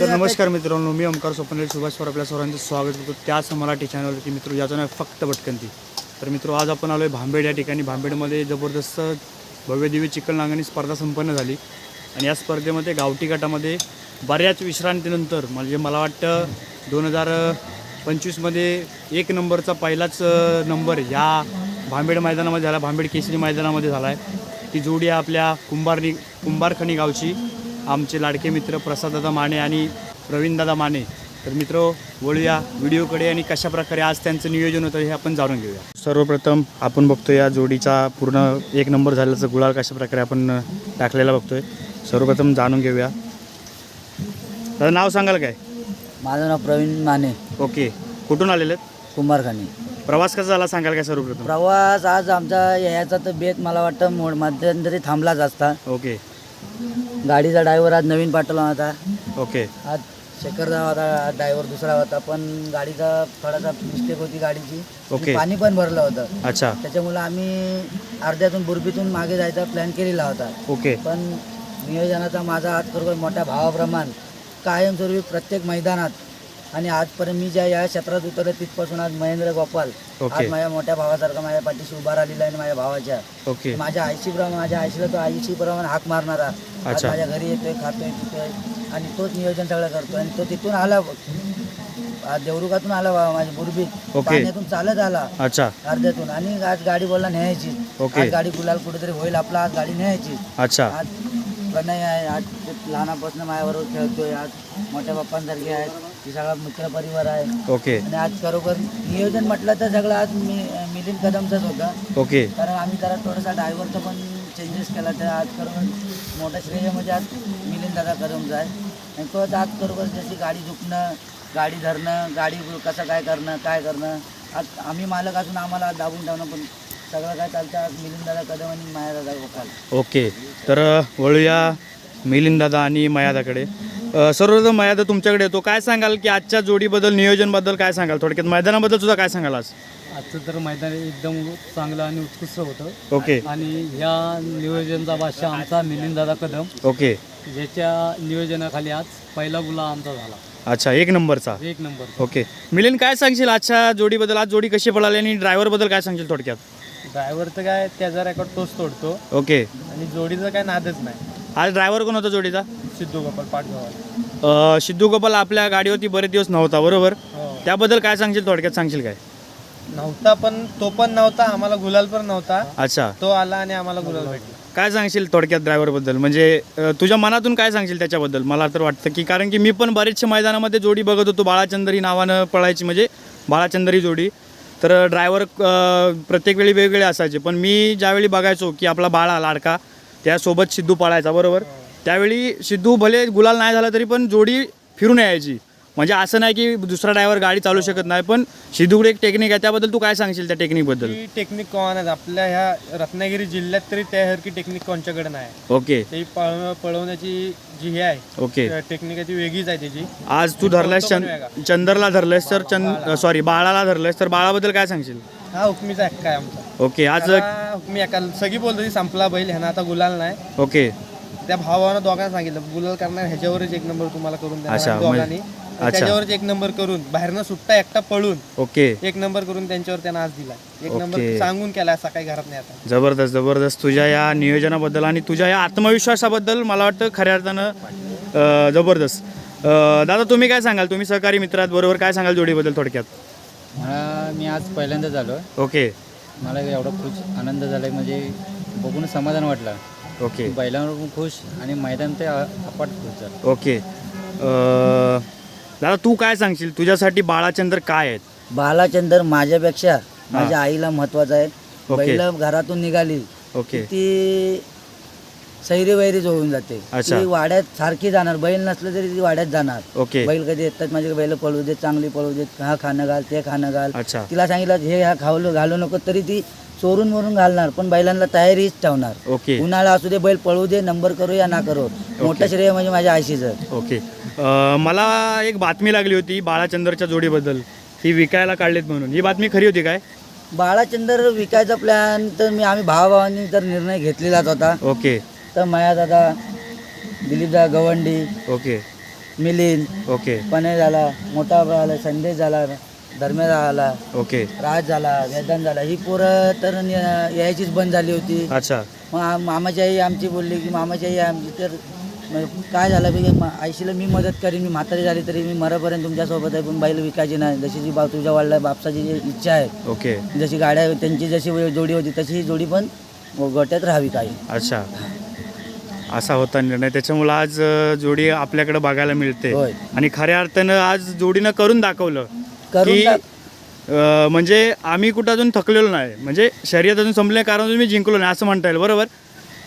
तर नमस्कार मित्रांनो मी ओमकार स्वप्नील सुभाषवर आपल्या सर्वांचं स्वागत करतो त्याच मराठी चॅनलवरती मित्र याचं नाव फक्त भटकंती. तर मित्र आज आपण आलो आहे भांबेड या ठिकाणी. भांबेडमध्ये जबरदस्त भव्यदिव्य चिकन नांगणी स्पर्धा संपन्न झाली. आणि या स्पर्धेमध्ये गावठी गटामध्ये बऱ्याच विश्रांतीनंतर म्हणजे मला वाटतं दोन हजार पंचवीसमध्ये एक नंबरचा पहिलाच नंबर ह्या भांबेड मैदानामध्ये झाला. भांबेड केसरी मैदानामध्ये झाला आहे ती जोडी आहे आपल्या कुंभारनी कुंभारखणी गावची. आमचे लाडके मित्र प्रसाददादा माने आणि प्रवीणदादा माने. तर मित्र वळूया व्हिडिओकडे आणि कशा प्रकारे आज त्यांचं नियोजन होतं हे आपण जाणून घेऊया. सर्वप्रथम आपण बघतो या जोडीचा पूर्ण एक नंबर झाल्याचं गुलाल कशा प्रकारे आपण टाकलेला बघतोय. सर्वप्रथम जाणून घेऊया. दादा नाव सांगाल काय? माझं नाव प्रवीण माने. ओके. कुठून आलेले आहेत? कुंभारखानी. प्रवास कसा झाला सांगाल काय सर्वप्रथम? प्रवास आज आमचा यायचा तर बेत मला वाटतं मोड मध्यंतरी थांबलाच असता. ओके. गाडीचा ड्रायव्हर आज नवीन पाठवला होता. ओके. आज शेखरदा होता ड्रायव्हर दुसरा होता पण गाडीचा थोडासा मिस्टेक होती गाडीची. आणि ओके. पाणी पण भरलं होतं. अच्छा. त्याच्यामुळं आम्ही अर्ध्यातून बुरबीतून मागे जायचा प्लॅन केलेला होता. ओके. पण नियोजनाचा माझा हात खरोखर मोठ्या भावाप्रमाण कायमस्वरूपी प्रत्येक मैदानात आणि आजपर्यंत मी ज्या या क्षेत्रात उतरले तिथपासून आज महेंद्र गोपाल. आज माझ्या मोठ्या भावासारखा माझ्या पाठीशी उभा राहिलेला आहे आणि माझ्या भावाच्या. माझ्या आईशी प्रमाणे माझ्या आईशीला तो आईशी प्रमाणे हाक मारणारा. आज. माझ्या घरी येतोय खातोय पितोय आणि तोच नियोजन सगळं करतोय. आणि तो तिथून आला. आज देवरुगातून आला बाबा माझी बुरबीत. पाण्यातून चालत आला. अर्ध्यातून. आणि आज गाडी बोलला न्यायची. आज गाडी गुलाल कुठेतरी होईल आपला आज गाडी न्यायची. आज प्रणय आहे. आज लहानापासून माझ्याबरोबर खेळतोय. आज मोठ्या बाप्पांसारखे आहेत. ती सगळा मित्र परिवार आहे. ओके. आणि आज खरोखर नियोजन म्हटलं तर सगळं आज मी मिलिंद कदमचंच होतं. ओके. कारण आम्ही जरा थोडासा ड्रायव्हरचा पण चेंजेस केला तर आज खरोखर मोठा श्रेय म्हणजे आज मिलिंद दादा कदमचा आहे. आणि तो आज खरोखर जशी गाडी झुकणं गाडी धरणं गाडी कसं काय करणं काय करणं आज आम्ही मालक असून आम्हाला आज दाबून ठेवणं पण सगळं काय चालतं. आज मिलिंद दादा कदम आणि माया दादा गोपाल ओके. तर वळूया मिलिंददादा आणि मयादाकडे अ, सर्वप्रथम मयादा तुमच्याकडे येतो. काय सांगाल की आजच्या जोडीबद्दल नियोजनबद्दल काय सांगाल? थोडक्यात मैदानाबद्दल सुद्धा काय सांगाल आज? आजचं तर मैदान एकदम चांगलं आणि उत्कृष्ट होतं. ओके. आणि ह्या नियोजनचा बादशाह आमचा मिलिंददादा कदम. ओके. ज्याच्या नियोजनाखाली आज पहिला गुला आमचा झाला. अच्छा एक नंबरचा? एक नंबर ओके. मिलिंद काय सांगशील आजच्या जोडीबद्दल? आज जोडी कशी पळाली आणि ड्रायव्हरबद्दल काय सांगशील थोडक्यात? ड्रायव्हर तर काय त्याचा रेकॉर्ड तोच तोडतो. ओके. आणि जोडीचं काय नादच नाही. आज ड्रायव्हर कोण होता जोडीचा? सिद्धू गोपाल पाठगावाला अ, सिद्धू गोपाल आपल्या गाडीवरती बरेच दिवस नव्हता बरोबर? हो. त्याबद्दल काय सांगशील थोडक्यात सांगशील काय? नव्हता पण तो पण नव्हता आम्हाला गुलाल पण नव्हता. अच्छा. तो आला आणि आम्हाला गुलाल भेटला. काय सांगशील थोडक्यात ड्रायव्हरबद्दल म्हणजे अ, तुझ्या मनातून काय सांगशील त्याच्याबद्दल? मला तर वाटतं की कारण की मी पण बरेचशा मैदानामध्ये जोडी बघत होतो बाळाचंदरी नावानं पळायची म्हणजे बाळाचंदरी जोडी. तर ड्रायव्हर प्रत्येक वेळी वेगवेगळे असायचे पण मी ज्यावेळी बघायचो की आपला बाळा लाडका त्यासोबत सिद्धू पळायचा बरोबर? त्यावेळी सिद्धू भले गुलाल नाही झाला तरी पण जोडी फिरून यायची. म्हणजे असं नाही की दुसरा ड्रायव्हर गाडी चालू शकत नाही पण सिद्धूकडे एक टेक्निक आहे. त्याबद्दल तू काय सांगशील त्या टेक्निकबद्दल ही टेक्निक कोणाच आपल्या ह्या रत्नागिरी जिल्ह्यात तरी त्यासारखी टेक्निक कोणच्याकडे नाही. ओके. ते पळव पळवण्याची जी हे आहे ओके. टेक्निक आहे ती वेगळीच आहे त्याची. आज तू धरलायस तो पण चंद चंदरला धरलायस तर चंद सॉरी बाळाला धरलायस तर बाळाबद्दल काय सांगशील? हा हुकमीचा हक्क आहे आमचा. ओके आज त्याला हुकमी हक्का सगळी बोलतो ती संपला बैल ह्यानं आता गुलाल नाही. ओके. त्या भावानं दोघांना सांगितलं गुलाल करणार ह्याच्यावरच एक नंबर तुम्हाला करून अच्छा, देणार म्हणजे- दोघांनी अच्छा. त्याच्यावरच एक नंबर करून बाहेरनं सुट्टा एकटा पळून ओके. एक नंबर करून त्यांच्यावर त्यांना आज दिला एक. नंबर सांगून केला सकाळी घरात नाही आता. जबरदस्त जबरदस्त. तुझ्या या नियोजनाबद्दल आणि तुझ्या या आत्मविश्वासाबद्दल मला वाटतं खऱ्या अर्थानं अं, जबरदस्त. अं, दादा तुम्ही काय सांगाल? तुम्ही सहकारी मित्रात बरोबर काय सांगाल जोडीबद्दल थोडक्यात? मला मी आज पहिल्यांदा झालो ओके. मला एवढा खुश आनंद झाला आहे म्हणजे बघून समाधान वाटलं. ओके. बैलांवर पण खुश आणि मैदान ते अपाट खुश झालं. ओके. अं, दादा तू काय सांगशील? तुझ्यासाठी बाळाचंद्र काय आहेत? बालाचंदर माझ्यापेक्षा माझ्या आईला महत्वाचं आहे. ओके. बैल घरातून निघाली. ओके. ती सैरी वैरीच होऊन जाते. अच्छा. ती वाड्यात सारखी जाणार. बैल नसलं तरी ती वाड्यात जाणार. ओके. बैल कधी येतात माझे बैल पळू देत चांगली पळू देत हा खाणं घाल ते खाणं घाल. अच्छा. तिला सांगितलं हे ह्या खावलं घालू नको. तरी ती चोरून मोरून घालणार पण बैलांना तयारीच ठेवणार. ओके. उन्हाळा असू दे बैल पळू दे नंबर करू या ना करू. मोठं श्रेय म्हणजे माझ्या आयशीचं ओके. अं, मला एक बातमी लागली होती बाळाचंद्रच्या जोडीबद्दल. ती विकायला काढलीत म्हणून. ही बातमी खरी होती काय? बाळाचंदर विकायचा प्लॅन तर मी आम्ही भावाभावांनी तर निर्णय घेतलेलाच होता. ओके. तर माया दादा दिलीप दादा गवंडी ओके. मिलिंद ओके. पणे झाला मोठा झाला संदेश झाला धर्मे झाला ओके. राज झाला वेदांत झाला ही पोरं तर न- यायचीच बंद झाली होती. अच्छा. मग मामाची आई आमची बोलली की मामाची आई आमची तर मग काय झालं मा- आईशीला मी मदत करीन मी म्हातारी झाली तरी मी मरेपर्यंत तुमच्यासोबत आहे पण बैल विकायची नाही. जशी जी बा तुझ्या वडला बापसाची जी इच्छा आहे ओके. जशी गाड्या त्यांची जशी जोडी होती तशी ही जोडी पण गोट्यात राहावी काही. अच्छा. असा होता निर्णय. त्याच्यामुळं आज जोडी आपल्याकडे बघायला मिळते. होय. आणि खऱ्या अर्थानं आज जोडीनं करून दाखवलं करून की दाख- अ, म्हणजे आम्ही कुठं अजून थकलेलो नाही. म्हणजे शर्यत अजून संपले कारण अजून मी जिंकलो नाही असं म्हणता येईल बरोबर?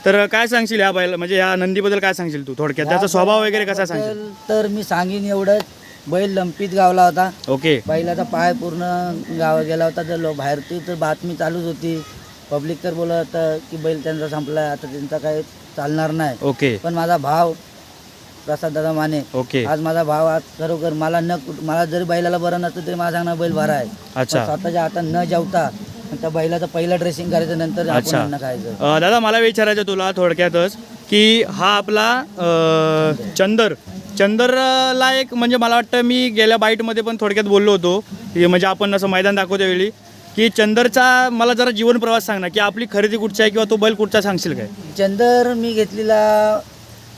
तर काय सांगशील या बैल म्हणजे या नंदीबद्दल काय सांगशील तू थोडक्यात? त्याचा स्वभाव वगैरे कसा सांगशील? बद्दल तर मी सांगीन एवढंच. बैल लंपीत गावला होता. ओके. बैलाचा पाय पूर्ण गाव गेला होता. तर लो बाहेरची तर बातमी चालूच होती. पब्लिक तर बोलत होतं की बैल त्यांचा संपला आता त्यांचा काय चालणार नाही. ओके. पण माझा भाव प्रसाद दादा माने ओके. आज माझा भाव आज खरोखर मला न कुठ- मला जरी बैलाला बरं नसतं तरी मला सांगणार बैल बरा आहे. अच्छा. स्वतःच्या हातात न जेवता त्या बैलाचं पहिलं ड्रेसिंग करायचं नंतर आपण अच्छा. अन्न खायचं. अ, दादा मला विचारायचं तुला थोडक्यातच की हा आपला अ, चंदर चंदरला एक म्हणजे मला वाटतं मी गेल्या बाईटमध्ये पण थोडक्यात बोललो होतो. की म्हणजे आपण असं मैदान दाखवत्या वेळी. की चंदरचा मला जरा जीवन प्रवास सांग ना की आपली खरेदी कुठची आहे किंवा तो बैल कुठचा सांगशील काय? चंदर मी घेतलेला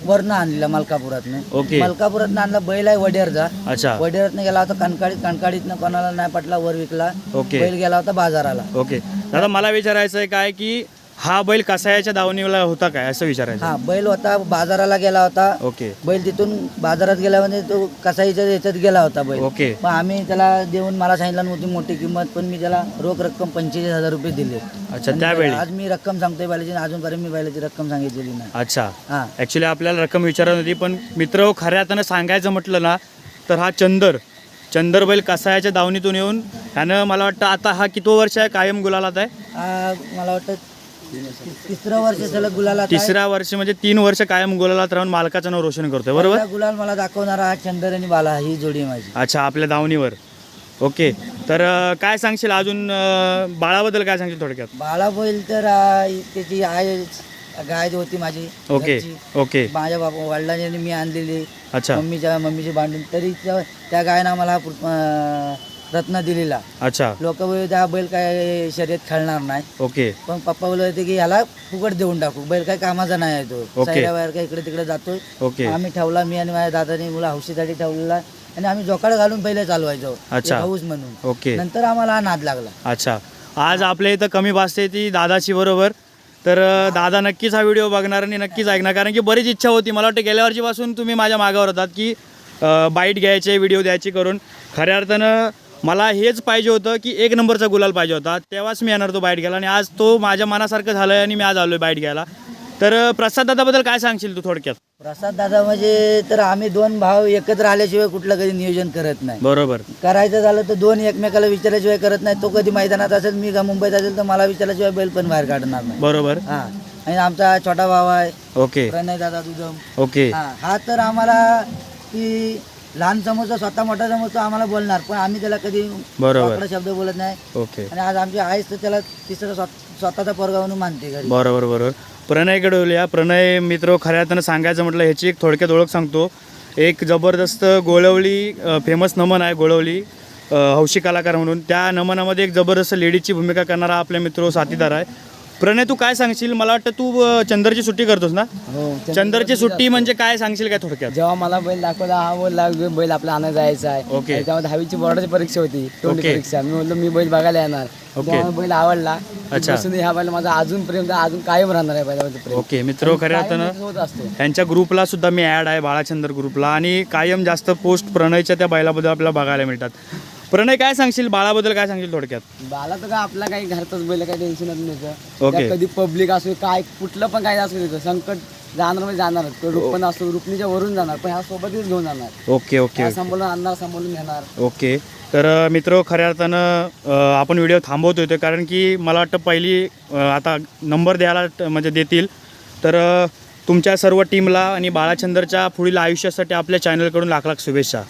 वरनं आणलेला मलकापुरातनं. ओके. मलकापुरातनं आणला बैल आहे वडेरचा. अच्छा. वडेरतनं गेला होता कणकाळीत कणकाळीतनं कोणाला नाही पटला वर विकला. ओके. बैल गेला होता बाजाराला. ओके. दादा मला विचारायचं आहे काय की हा बैल कसायाच्या दावणीला होता काय असं विचारायचं हा बैल होता बाजाराला गेला होता. ओके. बैल तिथून बाजारात गेल्यामध्ये तो कसाईच्या याच्यात गेला होता बैल. ओके. मग आम्ही त्याला देऊन मला सांगितलं नव्हती मोठी किंमत पण मी त्याला रोख रक्कम पंचेचाळीस हजार रुपये दिले. अच्छा त्यावेळी? आज मी रक्कम सांगतोय बैलाची आणि अजूनपर्यंत मी बैलाची रक्कम सांगितलेली नाही. अच्छा. हा. ॲक्च्युली आपल्याला रक्कम विचारत होती पण मित्र खऱ्या अर्थानं सांगायचं म्हटलं ना तर हा चंदर चंदर बैल कसायाच्या दावणीतून येऊन ह्यानं मला वाटतं आता हा किती वर्ष आहे कायम गुलालात आहे? आ, मला वाटतं तिसरं वर्ष सलग गुलाला तिसऱ्या वर्ष म्हणजे तीन वर्ष कायम गुलालात राहून मालकाचं नाव रोशन करतोय बरोबर? गुलाल मला दाखवणारा हा चंदर आणि बाला ही जोडी आहे माझी. अच्छा आपल्या दावणीवर. ओके. तर अं, काय सांगशील अजून अं, बाळाबद्दल काय सांगशील थोडक्यात? बाळा बैल तर आ, त्याची आय गाय होती माझी. ओके घरची. ओके. माझ्या बाबा वडिलांनी मी आणलेली. अच्छा. मम्मीच्या मम्मीची भांडून तरी त्या त्या गायनं मला रत्न दिलेला. अच्छा. लोक त्या बैल काय शर्यत खेळणार नाही. ओके. पण पप्पा बोलत होते की याला फुकट देऊन टाकू. बैल काय कामाचा नाही आहे तो. सायरा बाहेर काय इकडे तिकडे जातोय. ओके. आम्ही ठेवला मी आणि माझ्या दादाने मुला हौशीसाठी ठेवलेला. आणि आम्ही जोकाड घालून पहिले चालवायचो. अच्छा. हौस म्हणून. ओके. नंतर आम्हाला हा नाद लागला. अच्छा. आज आपल्या इथं कमी भासते ती दादाची बरोबर. तर अं, दादा नक्कीच हा व्हिडिओ बघणार आणि नक्कीच ऐकणार. कारण की बरीच इच्छा होती. मला वाटतं गेल्या वर्षीपासून तुम्ही माझ्या मागावर होतात की बाईट घ्यायचे व्हिडिओ द्यायची करून. खऱ्या अर्थानं मला हेच पाहिजे होतं की एक नंबरचा गुलाल पाहिजे होता. तेव्हाच मी येणार तो बाईट घ्यायला आणि आज तो माझ्या मनासारखं झालं आहे आणि मी आज आलो आहे बाईट घ्यायला. तर प्रसाद दादाबद्दल काय सांगशील तू थोडक्यात? प्रसाद दादा म्हणजे तर आम्ही दोन भाव एकत्र आल्याशिवाय कुठलं कधी नियोजन करत नाही. बरोबर. करायचं झालं तर दोन एकमेकाला विचारल्याशिवाय करत नाही. तो कधी मैदानात असेल मी का मुंबईत असेल तर मला विचारल्याशिवाय बैल पण बाहेर काढणार नाही. बरोबर. हा. आणि आमचा छोटा भाव आहे. ओके. प्रणय दादा दुधम. ओके. हा हा तर आम्हाला की लहान समजतो स्वतः मोठा समजतो आम्हाला बोलणार पण आम्ही त्याला कधी बरोबर. शब्द बोलत नाही. ओके. आणि आज आमची आईच तर त्याला तिसरं स्वत- स्वतःचा पोरगा म्हणून मानते घरी. बरोबर बरोबर. प्रणयकडे बोलूया. प्रणय मित्र खऱ्या अर्थानं सांगायचं म्हटलं ह्याची एक थोडक्यात ओळख सांगतो. एक जबरदस्त गोळवली फेमस नमन आहे गोळवली हौशी कलाकार म्हणून. त्या नमनामध्ये एक जबरदस्त लेडीची भूमिका करणारा आपल्या मित्र साथीदार आहे. प्रणय तू काय सांगशील? मला वाटतं तू अ, चंदरची सुट्टी करतोस ना? हो चंदरची सुट्टी म्हणजे काय सांगशील काय थोडक्यात? जेव्हा मला बैल दाखवला हा बोलला बैल आपला आणा जायचा आहे. ओके. तेव्हा दहावीची बोर्डाची परीक्षा होती तोंडी ओके. परीक्षा. मी बोललो मी बैल बघायला येणार. ओके. तेव्हा बैल आवडला. अच्छा. बसून ह्या बैल माझा अजून प्रेम अजून कायम राहणार आहे बैलावरचं प्रेम. ओके मित्र खऱ्या कायम अर्थानं होत असतो. त्यांच्या ग्रुपला सुद्धा मी ॲड आहे बाळाचंदर ग्रुपला. आणि कायम जास्त पोस्ट प्रणयच्या त्या बैलाबद्दल आपल्याला बघायला मिळतात. प्रणय काय सांगशील? बाळाबद्दल काय सांगशील थोडक्यात? बाला तर काय आपला काही घरचाच बैल काही टेन्शनच. त्या कधी पब्लिक असो काय कुठलं पण काय असू संकट जाणार म्हणजे जाणार तो रूप पण असतो रुपणीच्या वरून जाणार पण ह्या सोबतच घेऊन जाणार. ओके ओके ह्या सांभाळून आणणार सांभाळून घेणार. ओके. तर अ, मित्र खऱ्या अर्थानं अ, आपण व्हिडिओ थांबवतो होतो कारण की मला वाटतं पहिली अ, आता नंबर द्यायला ट- म्हणजे देतील. तर अ, तुमच्या सर्व टीमला आणि बाळाचंदरच्या पुढील आयुष्यासाठी आपल्या चॅनलकडून लाख लाख शुभेच्छा.